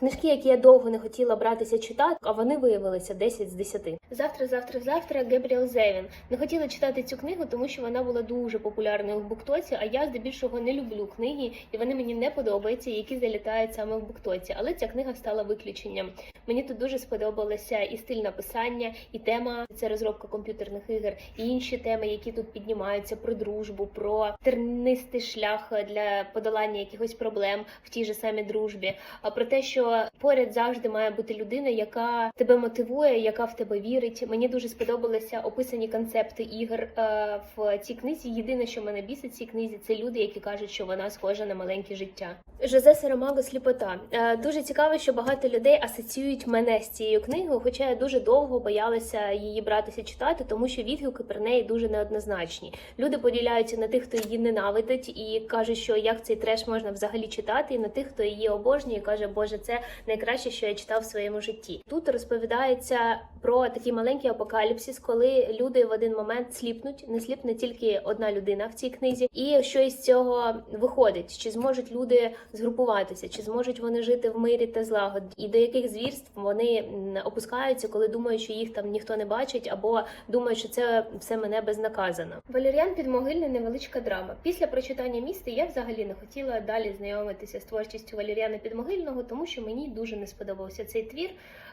Книжки, які я довго не хотіла братися читати, а вони виявилися 10 з 10. Завтра, завтра, завтра Гебріел Зевін. Не хотіла читати цю книгу, тому що вона була дуже популярною в буктоці. А я здебільшого не люблю книги, і вони мені не подобаються, які залітають саме в буктоці. Але ця книга стала виключенням. Мені тут дуже сподобалося і стиль написання, і тема це розробка комп'ютерних ігор, і інші теми, які тут піднімаються про дружбу, про тернистий шлях для подолання якихось проблем в тій же самій дружбі. А про те, що поряд завжди має бути людина, яка тебе мотивує, яка в тебе вірить. Мені дуже сподобалися описані концепти ігор е, в цій книзі. Єдине, що мене бісить в цій книзі, це люди, які кажуть, що вона схожа на маленьке життя. Жозе Сарамаго сліпота. Е, дуже цікаво, що багато людей асоціюють мене з цією книгою, хоча я дуже довго боялася її братися читати, тому що відгуки про неї дуже неоднозначні. Люди поділяються на тих, хто її ненавидить, і кажуть, що як цей треш можна взагалі читати, і на тих, хто її обожнює, і каже, Боже, це найкраще, що я читав в своєму житті. Тут розповідається про такий маленький апокаліпсис, коли люди в один момент сліпнуть. Не сліпне тільки одна людина в цій книзі, і що із цього виходить? Чи зможуть люди згрупуватися, чи зможуть вони жити в мирі та злагоді, і до яких звірств вони опускаються, коли думають, що їх там ніхто не бачить, або думають, що це все мене безнаказано. Валеріан Підмогильний невеличка драма. Після прочитання міста я взагалі не хотіла далі знайомитися з творчістю Валеріана Підмогильного, тому що мені дуже не сподобався цей твір.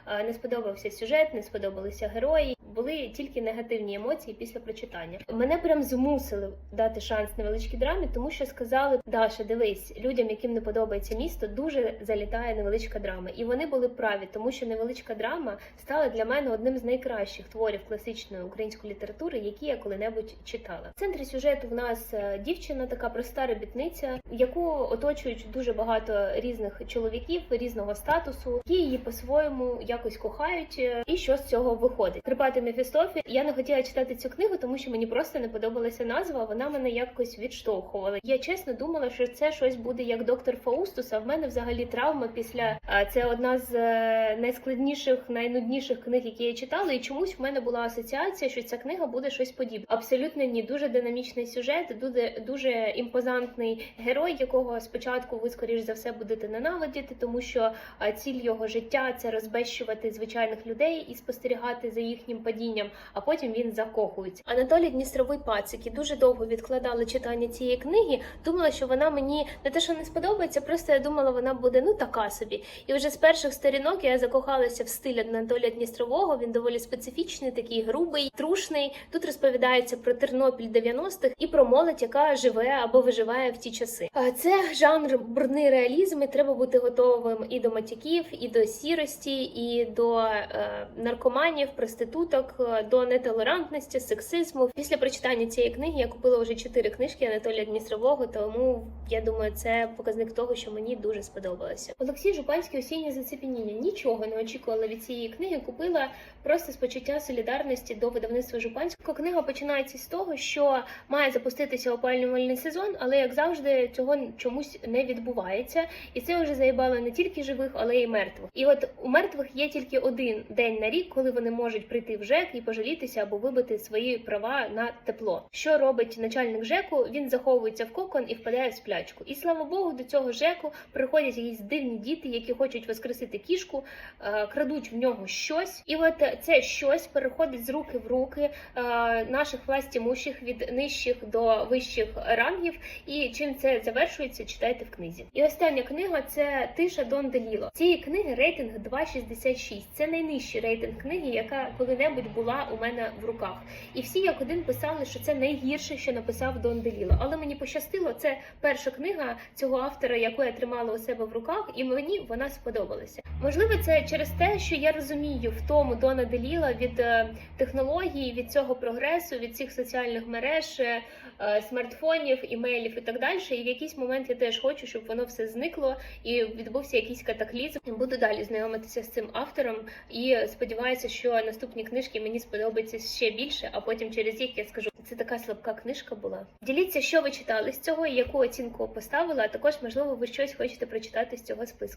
е, Не сподобався сюжет, не сподобалися герої. Були тільки негативні емоції після прочитання. Мене прям змусили дати шанс невеличкій драмі, тому що сказали: Даша, дивись, людям, яким не подобається місто, дуже залітає невеличка драма. І вони були праві, тому що невеличка драма стала для мене одним з найкращих творів класичної української літератури, які я коли-небудь читала. В центрі сюжету в нас е, дівчина, така проста робітниця, яку оточують дуже багато різних чоловіків різного статусу, які її по-своєму якось кохають, е, і що з цього виходить. Крипати Мефістофі. Я не хотіла читати цю книгу, тому що мені просто не подобалася назва. Вона мене якось відштовхувала. Я чесно думала, що це щось буде як доктор Фаустус. А в мене взагалі травма після це одна з е, найскладніших, найнудніших книг, які я читала. І чомусь в мене була асоціація, що ця книга буде щось подібне. Абсолютно ні, дуже динамічний сюжет, дуже дуже імпозантний герой, якого спочатку ви скоріш за все будете ненавидіти, тому що ціль його життя це розбещувати звичайних людей і спостерігати за їхнім падінням. А потім він закохується. Анатолій Дністровий Пацик і дуже довго відкладали читання цієї книги. Думала, що вона мені не те, що не сподобається, просто я думала, вона буде ну така собі. І вже з перших сторінок я закохалася в стиль Анатолія Дністрового. Він доволі специфічний, такий грубий, трушний. Тут розповідається про Тернопіль 90-х і про молодь, яка живе або виживає в ті часи. Це жанр бурний реалізм. і Треба бути готовим і до матяків, і до сірості, і до е, наркоманів, проституток, е, до нетолерантності, сексизму. Після прочитання цієї книги я купила вже чотири книжки Анатолія Дністрового, тому я думаю, це показник того, що мені дуже сподобалося. Олексій Жупанський осіннє зацепеніння. Нічого не очікувала від цієї книги. Купила просто з почуття солідарності до видавництва Жупанського. Книга починається з того, що має запуститися опалювальний сезон, але як завжди, цього чомусь не відбувається, і це вже заїбало не тільки живих, але й мертвих. І от у мертвих є тільки один день на рік, коли вони можуть прийти в ЖЕК і пожалітися або вибити свої права на тепло. Що робить начальник ЖЕКу? Він заховується в кокон і впадає в сплячку. І слава Богу, до цього ЖЕКу приходять якісь дивні діти, які хочуть воскресити кішку, е, крадуть в нього щось, і от це щось переходить з руки в руки е, наших властімущих від нижчих до вищих рангів. І чим це завершується, читайте в книзі. І остання книга це Тиша Дон Деліло. Цієї книги рейтинг 2,66. Це найнижчий рейтинг книги, яка коли-небудь була у мене в руках. І всі як один писали, що це найгірше, що написав Дон Деліло. Але мені пощастило, це перша книга цього автора, яку я тримала у себе в руках, і мені вона сподобалася. Можливо, це через те, що я розумію в тому Дона Деліла від е, технологій, від цього прогресу, від цих соціальних мереж, е, смартфонів, імейлів і так далі. І в якийсь момент я теж хочу, щоб воно все зникло і відбувся якийсь катаклізм. Буду далі знайомитися з цим автором і сподіваюся, що наступні книжки мені сподобаються ще більше. А потім через їх я скажу, це така слабка книжка була. Діліться, що ви читали з цього яку оцінку поставили. А також можливо ви щось хочете прочитати з цього списку.